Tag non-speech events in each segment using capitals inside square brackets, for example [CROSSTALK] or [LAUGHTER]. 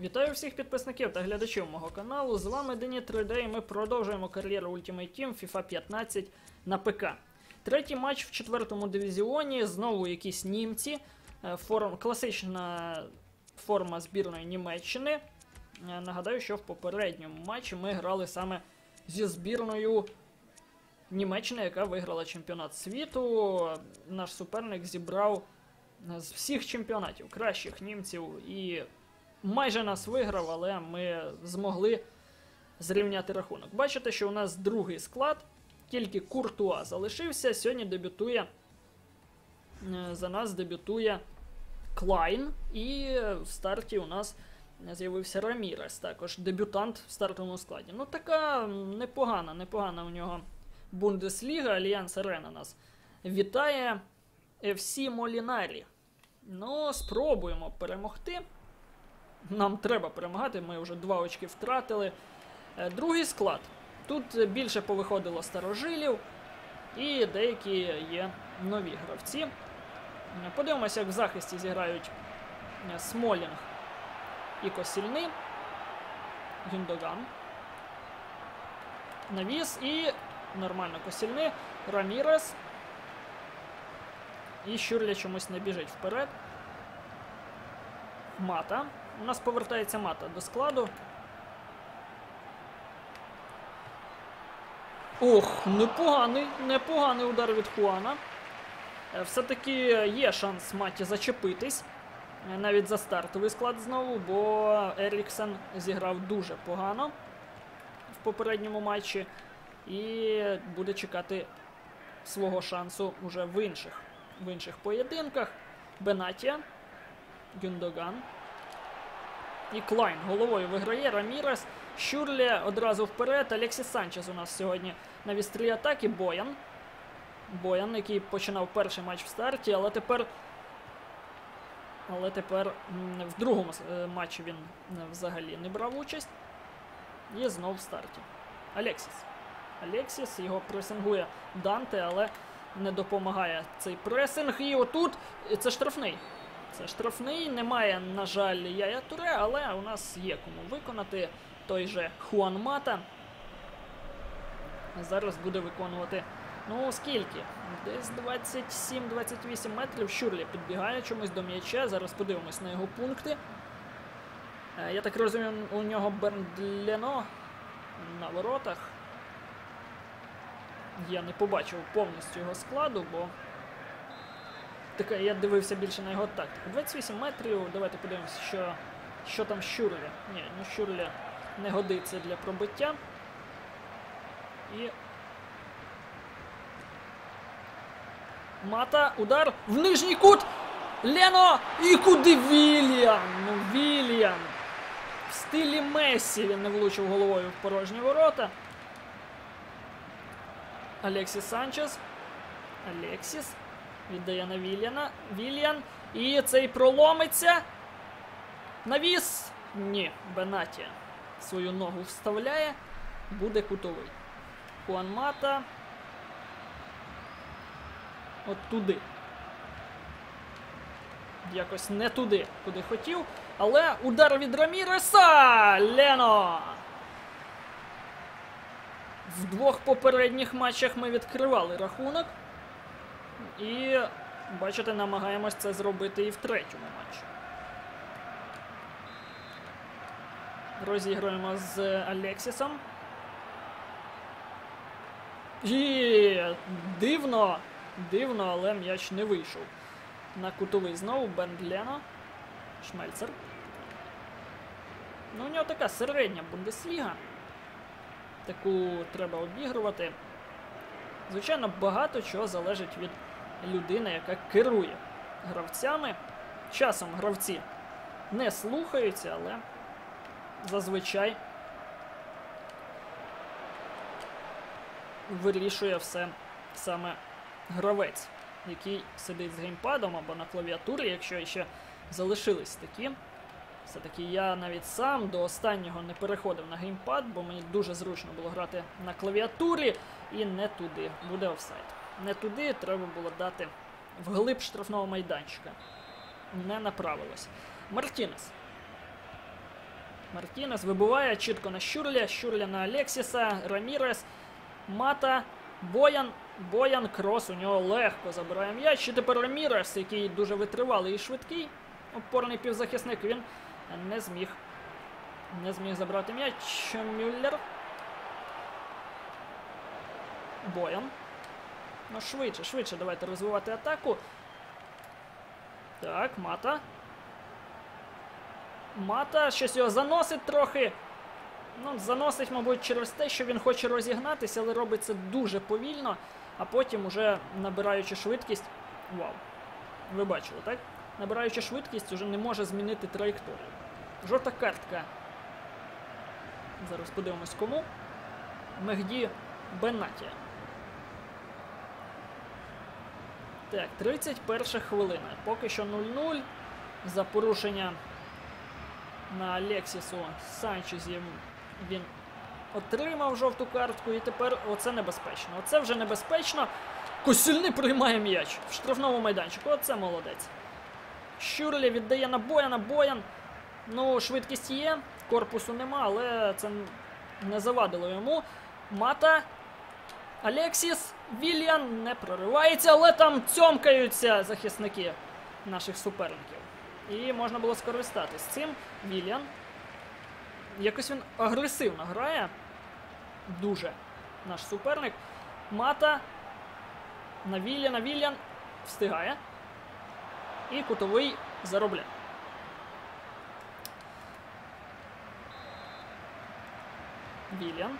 Вітаю всіх підписників та глядачів мого каналу. З вами Дені 3D і ми продовжуємо кар'єру Ultimate Team FIFA 15 на ПК. Третій матч в четвертому дивізіоні. Знову якісь німці. Е, Форм, класична форма збірної Німеччини. Е, Нагадаю, що в попередньому матчі ми грали саме зі збірною Німеччини, яка виграла чемпіонат світу. Наш суперник зібрав з всіх чемпіонатів кращих німців і майже нас виграв, але ми змогли зрівняти рахунок. Бачите, що у нас другий склад, тільки Куртуа залишився. Сьогодні дебютує е, за нас дебютує Клайн, і в старті у нас з'явився Рамірес, також дебютант в стартовому складі. Ну, така непогана, непогана у нього Бундесліга, Альянс Арена нас вітає FC Молінарі. Ну, спробуємо перемогти. Нам треба перемагати, ми вже два очки втратили. Е, Другий склад. Тут більше повиходило старожилів, і деякі є нові гравці. Подивимося, як в захисті зіграють е, Смолінг і Косільний. Гюндоган. Навіс і нормально Косільний. Рамірес. І Щурля чомусь не біжить вперед. Мата. У нас повертається мата до складу. Ох, непоганий, непоганий удар від Хуана. Е, Все-таки є шанс маті зачепитись. е, Навіть за стартовий склад знову, бо Еріксен зіграв дуже погано в попередньому матчі. І буде чекати свого шансу уже в інших, в інших поєдинках. Бенатія. Гюндоган. І Клайн головою виграє. Рамірес. Щурлі одразу вперед. Алексіс Санчес у нас сьогодні на вістрі атаки. Боян. Боян, який починав перший матч в старті, але тепер. Але тепер в другому е, матчі він е, взагалі не брав участь. І знов в старті. Алексіс. Алексіс його пресингує Данте, але не допомагає цей пресинг. І отут це штрафний. Це штрафний, немає, на жаль, Яя Туре, але у нас є кому виконати той же Хуан Мата. Зараз буде виконувати. Ну, скільки? Десь 27-28 метрів. Щурлі підбігає чомусь до м'яча. Зараз подивимось на його пункти. Е, Я так розумію, у нього Берндлено на воротах. Я не побачив повністю його складу, бо Таке, я дивився більше на його тактику. 28 метрів. Давайте подивимося, що, що там Щурлі. Ні, ну Щурлі не годиться для пробиття. І. Мата, удар в нижній кут. Лено! І куди Вільям? Ну, Вільям. В стилі Мессі він не влучив головою в порожні ворота. Алексіс Санчес. Алексіс. Віддає на Вільяна. Вільян. І цей проломиться. Навіс. Ні, Бенатія свою ногу вставляє. Буде кутовий. Хуан Мата. От туди. Якось не туди, куди хотів. Але удар від Раміреса! Лено! В двох попередніх матчах ми відкривали рахунок. І, бачите, намагаємось це зробити і в третьому матчі. Розігруємо з Алексісом. І дивно, дивно, але м'яч не вийшов. На кутовий знову Бендлено. Шмельцер. Ну, у нього така середня Бундесліга. Таку треба обігрувати. Звичайно, багато чого залежить від людини, яка керує гравцями. Часом гравці не слухаються, але зазвичай вирішує все саме гравець, який сидить з геймпадом або на клавіатурі, якщо ще залишились такі. Все-таки я навіть сам до останнього не переходив на геймпад, бо мені дуже зручно було грати на клавіатурі і не туди. Буде офсайд. Не туди треба було дати вглиб штрафного майданчика. Не направилось. Мартінес. Мартінес вибиває чітко на Щурля, Щурля на Алексіса, Рамірес, Мата, Боян. Боян крос у нього легко забирає м'яч. І тепер Рамірес, який дуже витривалий і швидкий. Опорний півзахисник, він не зміг. Не зміг забрати м'яч. Мюллер. Боян. Ну, швидше, швидше давайте розвивати атаку. Так, мата. Мата, щось його заносить трохи. Ну, заносить, мабуть, через те, що він хоче розігнатися, але робить це дуже повільно, а потім, уже набираючи швидкість. Вау. Ви бачили, так? Набираючи швидкість, уже не може змінити траєкторію. Жовта картка. Зараз подивимось кому. Мехді Бенатія. Так, 31 хвилина. Поки що 0-0. За порушення на Алексісу Санчезі він отримав жовту картку, і тепер оце небезпечно. Оце вже небезпечно. Косільний приймає м'яч в штрафному майданчику. Оце молодець. Щурлі віддає на Бояна. Боян. Ну, швидкість є, корпусу нема, але це не завадило йому. Мата. Алексіс Вільян не проривається, але там цьомкаються захисники наших суперників. І можна було скористатись цим. Вільян. Якось він агресивно грає. Дуже наш суперник. Мата. На Вільяна. Вільян встигає. І кутовий заробляє. Вільян.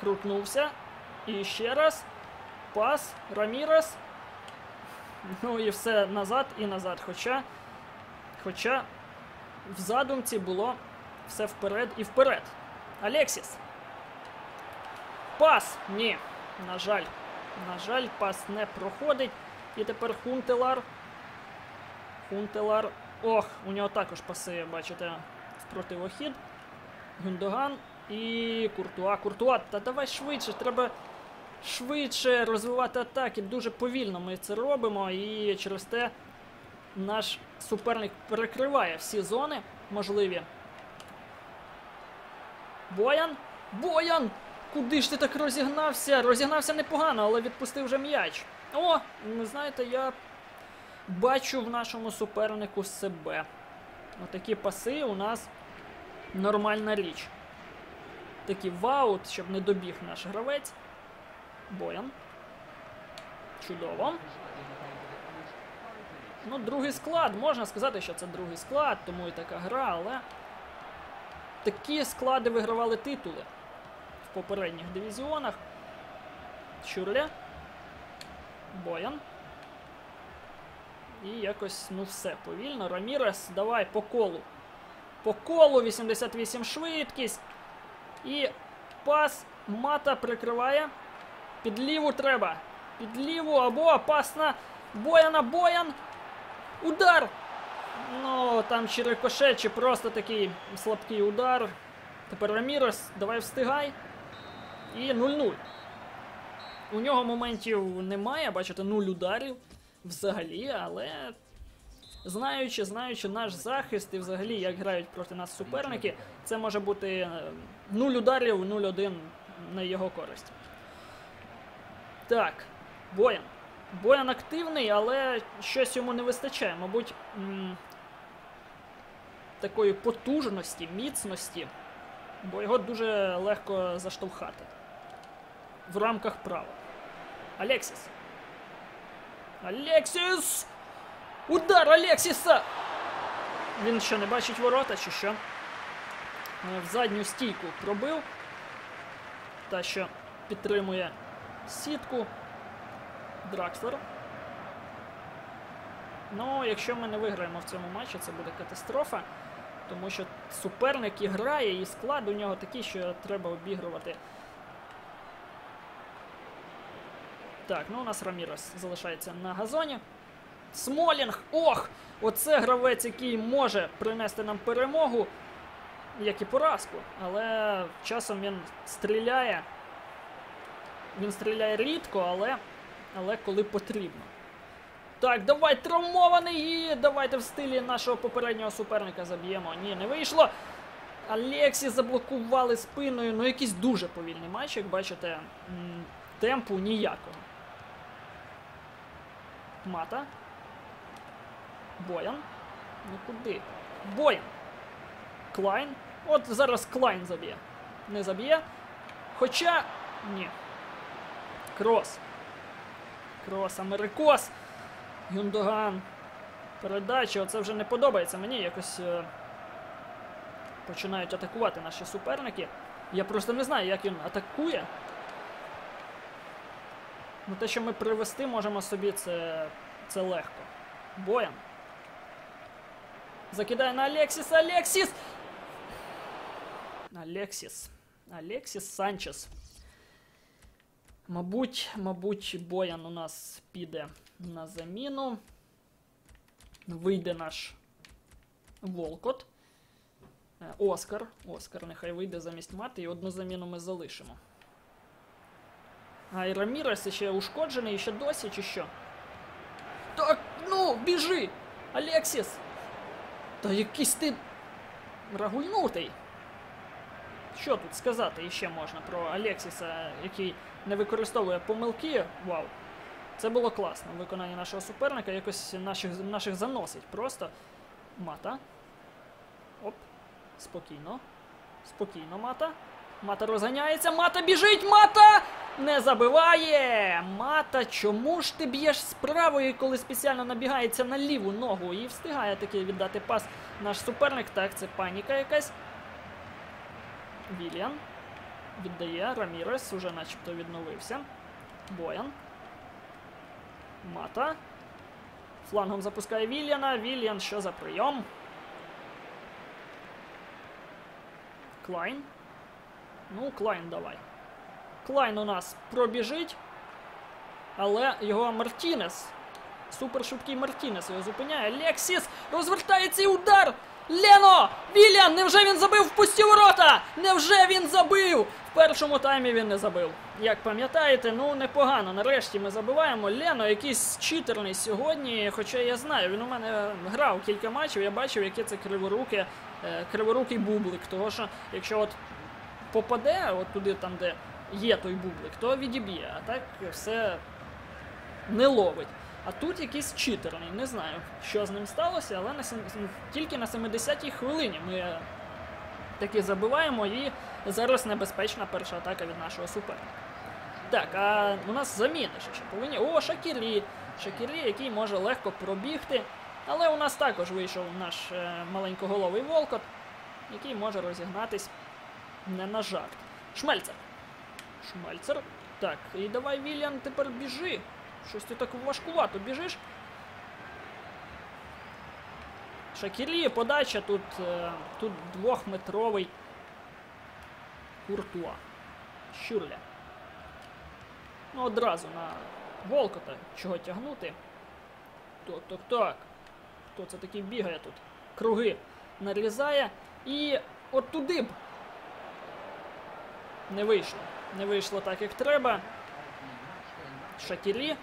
Крутнувся. І ще раз. Пас. Рамірес. Ну і все назад і назад. Хоча. Хоча в задумці було все вперед і вперед. Алексіс. Пас! Ні. На жаль. На жаль, пас не проходить. І тепер Хунтелар. Хунтелар. Ох, у нього також паси, бачите, в противохід. Гюндоган і Куртуа. Куртуа. Та давай швидше, треба швидше розвивати атаки. Дуже повільно ми це робимо. І через те наш суперник перекриває всі зони можливі. Боян. Боян! Куди ж ти так розігнався? Розігнався непогано, але відпустив вже м'яч. О, ви знаєте, я бачу в нашому супернику себе. Отакі паси у нас нормальна річ. Такий ваут, щоб не добіг наш гравець. Боян. Чудово. Ну, другий склад. Можна сказати, що це другий склад, тому і така гра, але такі склади вигравали титули в попередніх дивізіонах. Чурля. Боян. І якось, ну все, повільно. Рамірес, давай по колу. По колу 88 швидкість. І пас мата прикриває. Під ліву треба. Під ліву або пас на Бояна Боян. Удар! Ну, там чи рикошет, чи просто такий слабкий удар. Тепер Рамірес, давай встигай. І 0-0. У нього моментів немає, бачите, 0 ударів взагалі, але знаючи, знаючи наш захист і взагалі, як грають проти нас суперники, це може бути 0 ударів, 0-1 на його користь. Так, Боян. Боян активний, але щось йому не вистачає. Мабуть, такої потужності, міцності, бо його дуже легко заштовхати. В рамках права. Алексіс. Алексіс! Удар Алексіса! Він що не бачить ворота, чи що? В задню стійку пробив. Та, що підтримує сітку. Дракслер. Ну, якщо ми не виграємо в цьому матчі, це буде катастрофа. Тому що суперник і грає, і склад у нього такий, що треба обігрувати. Так, ну у нас Рамірес залишається на газоні. Смолінг! Ох! Оце гравець, який може принести нам перемогу, як і поразку. Але часом він стріляє. Він стріляє рідко, але але коли потрібно. Так, давай травмований і давайте в стилі нашого попереднього суперника заб'ємо. Ні, не вийшло. Алексі заблокували спиною. Ну, якийсь дуже повільний матч, як бачите, темпу ніякого. Мата. Боян. Ну куди? Боян. Клайн. От зараз Клайн заб'є. Не заб'є. Хоча. Ні. Крос. Крос, Америкос. Юндоган. Передача. Оце вже не подобається мені. Якось е, починають атакувати наші суперники. Я просто не знаю, як він атакує. Ну, те, що ми привести можемо собі, це, це легко. Боян. Закидає на Алексіса. Алексіс! Алексіс. Алексіс Санчес. Мабуть, мабуть, Боян у нас піде на заміну. Вийде наш Волкот. Е, Оскар. Оскар нехай вийде замість мати, і одну заміну ми залишимо. А і ще ушкоджений, ще досі, чи що? Так, ну, біжи! Алексіс! Та якийсь ти рагульнутий. Що тут сказати іще можна про Алексіса, який не використовує помилки. Вау. Це було класно. Виконання нашого суперника якось наших, наших заносить просто. Мата. Оп. Спокійно. Спокійно, мата. Мата розганяється. Мата біжить! Мата! Не забиває! Мата, чому ж ти б'єш з правої, коли спеціально набігається на ліву ногу і встигає таки віддати пас наш суперник? Так, це паніка якась. Вільян. Віддає. Рамірес уже начебто відновився. Боян. Мата. Флангом запускає Вільяна. Вільян, що за прийом? Клайн. Ну, Клайн давай. Клайн у нас пробіжить. Але його Мартінес. Супер швидкий Мартінес його зупиняє. Лексіс розвертається і удар! Лено! Вільян! Невже він забив в пусті ворота? Невже він забив? В першому таймі він не забив. Як пам'ятаєте, ну непогано. Нарешті ми забиваємо. Лено якийсь читерний сьогодні. Хоча я знаю, він у мене грав кілька матчів, я бачив, яке це криворуке, е, криворукий бублик. Того що, якщо от попаде, от туди там, де є той бублик, то відіб'є. А так все не ловить. А тут якийсь читерний. Не знаю, що з ним сталося, але на, сем- тільки на 70-й хвилині ми таки забиваємо і зараз небезпечна перша атака від нашого суперника. Так, а у нас заміни ще повинні. О, Шакірі. Шакірі, який може легко пробігти. Але у нас також вийшов наш е, маленькоголовий Волкот, який може розігнатись не на жарт. Шмельцер. Шмельцер. Так, і давай, Вільян, тепер біжи. Щось ти так важкувато біжиш. Шакірі, подача тут, е, тут двохметровий Куртуа. Щурля. Ну, одразу на Волкота чого тягнути. Так, так, так. Хто це такий бігає тут? Круги нарізає. І от туди б. Не вийшло. Не вийшло так, як треба. Шакірі.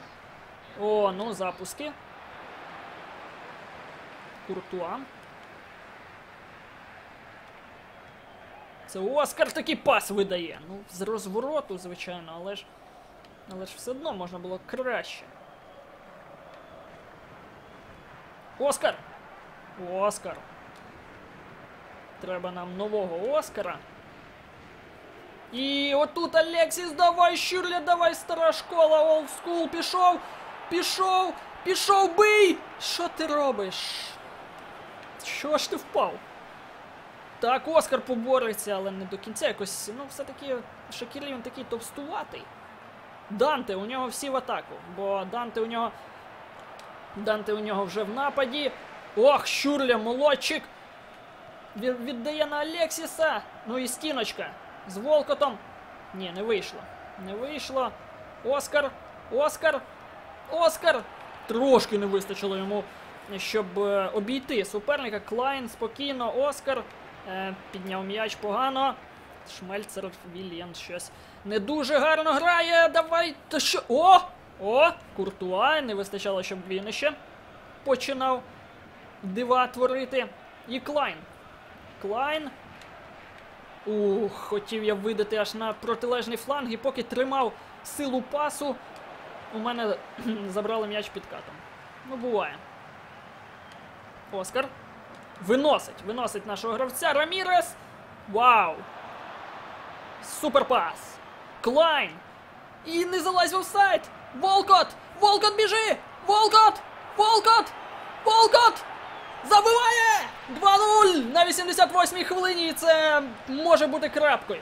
О, ну запуски. Куртуа. Це Оскар такий пас видає. Ну, з розвороту, звичайно, але ж. Але ж все одно можна було краще. Оскар! Оскар. Треба нам нового Оскара. І отут Алексіс, давай, Щурля, давай, стара школа, олдскул, пішов, пішов, пішов, бий! Що ти робиш? Що ж ти впав? Так, Оскар побореться, але не до кінця. Якось, ну, все-таки Шакірі він такий товстуватий. Данте, у нього всі в атаку, бо Данте у нього. Данте у нього вже в нападі. Ох, Щурля, молодчик! Віддає на Алексіса. Ну і стіночка. З Волкотом. Ні, не вийшло. Не вийшло. Оскар. Оскар. Оскар. Трошки не вистачило йому, щоб е, обійти суперника. Клайн спокійно. Оскар. Е, підняв м'яч погано. Шмельцер Вільян щось не дуже гарно грає. Давай. Та що? О! О, Куртуа, не вистачало, щоб він іще починав дива творити. І Клайн. Клайн. Ух, хотів я видати аж на протилежний фланг і поки тримав силу пасу, у мене [CLEARS THROAT] забрали м'яч під катом. Ну, буває. Оскар. Виносить, виносить нашого гравця. Рамірес. Вау! Суперпас! Клайн! І не залазь в офсайд! Волкот! Волкот біжи! Волкот! Волкот! Волкот! Забиває! 2-0 на 88-й хвилині. і Це може бути крапкою.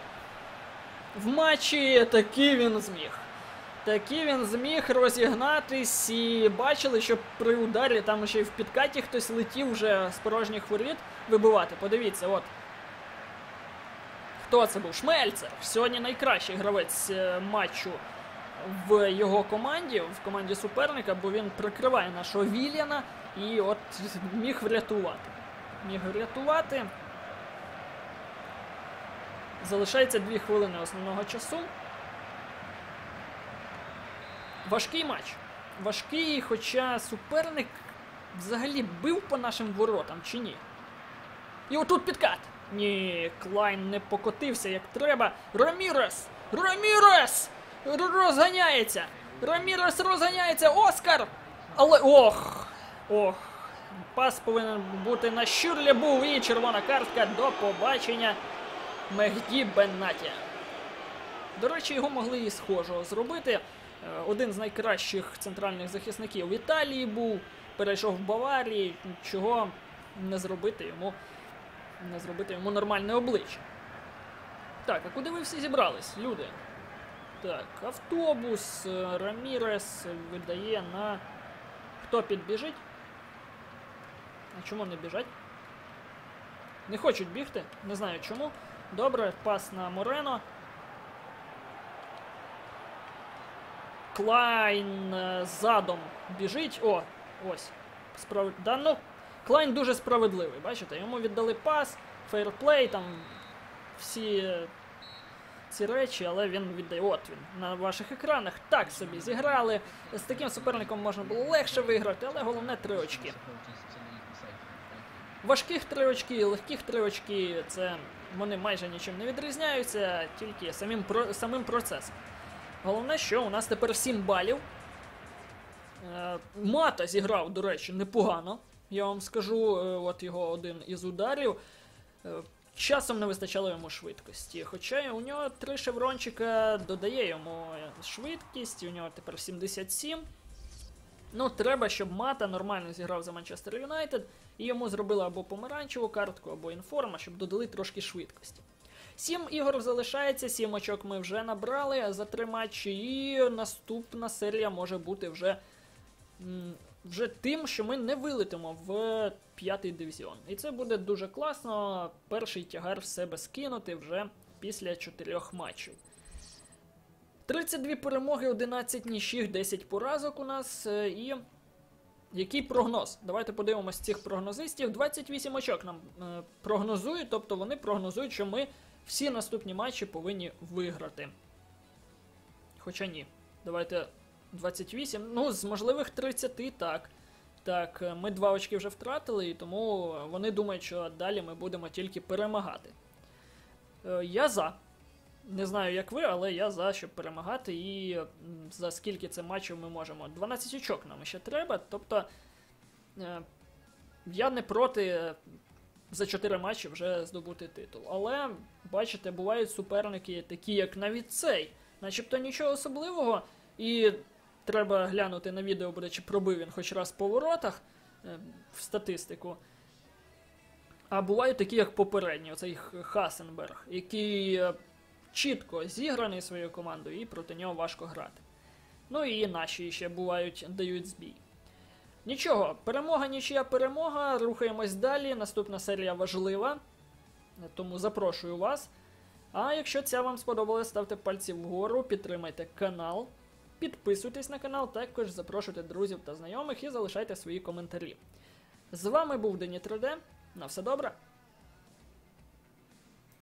В матчі таки він зміг. Таки він зміг розігнатись і бачили, що при ударі там ще й в підкаті хтось летів вже з порожніх воріт вибивати. Подивіться, от. Хто це був? Шмельцер. Сьогодні найкращий гравець е, матчу в його команді, в команді суперника, бо він прикриває нашого Вільяна і от міг врятувати. Міг врятувати. Залишається 2 хвилини основного часу. Важкий матч. Важкий, хоча суперник взагалі бив по нашим воротам чи ні. І отут підкат. Ні, Клайн не покотився як треба. Рамірес! Рамірес! Розганяється! Рамірес розганяється! Оскар! Але ох! Ох! Пас повинен бути на Щурлі і червона картка до побачення Мехді Беннаті. До речі, його могли і схожого зробити. Е, Один з найкращих центральних захисників в Італії був, перейшов в Баварії, чого не зробити йому, не зробити йому нормальне обличчя. Так, а куди ви всі зібрались, люди? Так, автобус, е, Рамірес видає на. Хто підбіжить? А чому не біжать? Не хочуть бігти, не знаю чому. Добре, пас на Морено. Клайн е, задом біжить. О, ось. Справ... Да, ну, Клайн дуже справедливий, бачите? Йому віддали пас, фейрплей, там всі е, ці речі, але він віддає. От він на ваших екранах. Так собі зіграли. З таким суперником можна було легше виграти, але головне три очки. Важких три очки, легких три очки, це вони майже нічим не відрізняються, тільки самим, самим процесом. Головне, що у нас тепер 7 балів. Е, Мата зіграв, до речі, непогано. Я вам скажу, е, от його один із ударів. Е, Часом не вистачало йому швидкості. Хоча у нього три шеврончика додає йому швидкість, у нього тепер 77. Ну, треба, щоб Мата нормально зіграв за Манчестер Юнайтед, і йому зробили або помаранчеву картку, або інформа, щоб додали трошки швидкості. Сім ігор залишається, сім очок ми вже набрали за три матчі, і наступна серія може бути вже, вже тим, що ми не вилетимо в п'ятий дивізіон. І це буде дуже класно. Перший тягар в себе скинути вже після чотирьох матчів. 32 перемоги, 11 нічих, 10 поразок у нас. е, І який прогноз? Давайте подивимось цих прогнозистів. 28 очок нам е, прогнозують, тобто вони прогнозують, що ми всі наступні матчі повинні виграти. Хоча ні. Давайте 28. Ну, з можливих 30, так. Так, е, ми два очки вже втратили, і тому вони думають, що далі ми будемо тільки перемагати. Я за. Не знаю, як ви, але я за, щоб перемагати. І за скільки це матчів ми можемо. 12 очок нам ще треба. Тобто. е, Я не проти е, за 4 матчі вже здобути титул. Але, бачите, бувають суперники, такі як навіть цей. Начебто нічого особливого. І треба глянути на відео, буде, чи пробив він хоч раз по воротах е, в статистику. А бувають такі, як попередні, оцей Хасенберг, який чітко зіграний своєю командою, і проти нього важко грати. Ну і наші ще бувають, дають збій. Нічого, перемога, нічия перемога. Рухаємось далі. Наступна серія важлива. Тому запрошую вас. А якщо ця вам сподобалась, ставте пальці вгору, підтримайте канал, підписуйтесь на канал, також запрошуйте друзів та знайомих і залишайте свої коментарі. З вами був Дені 3D. На все добре!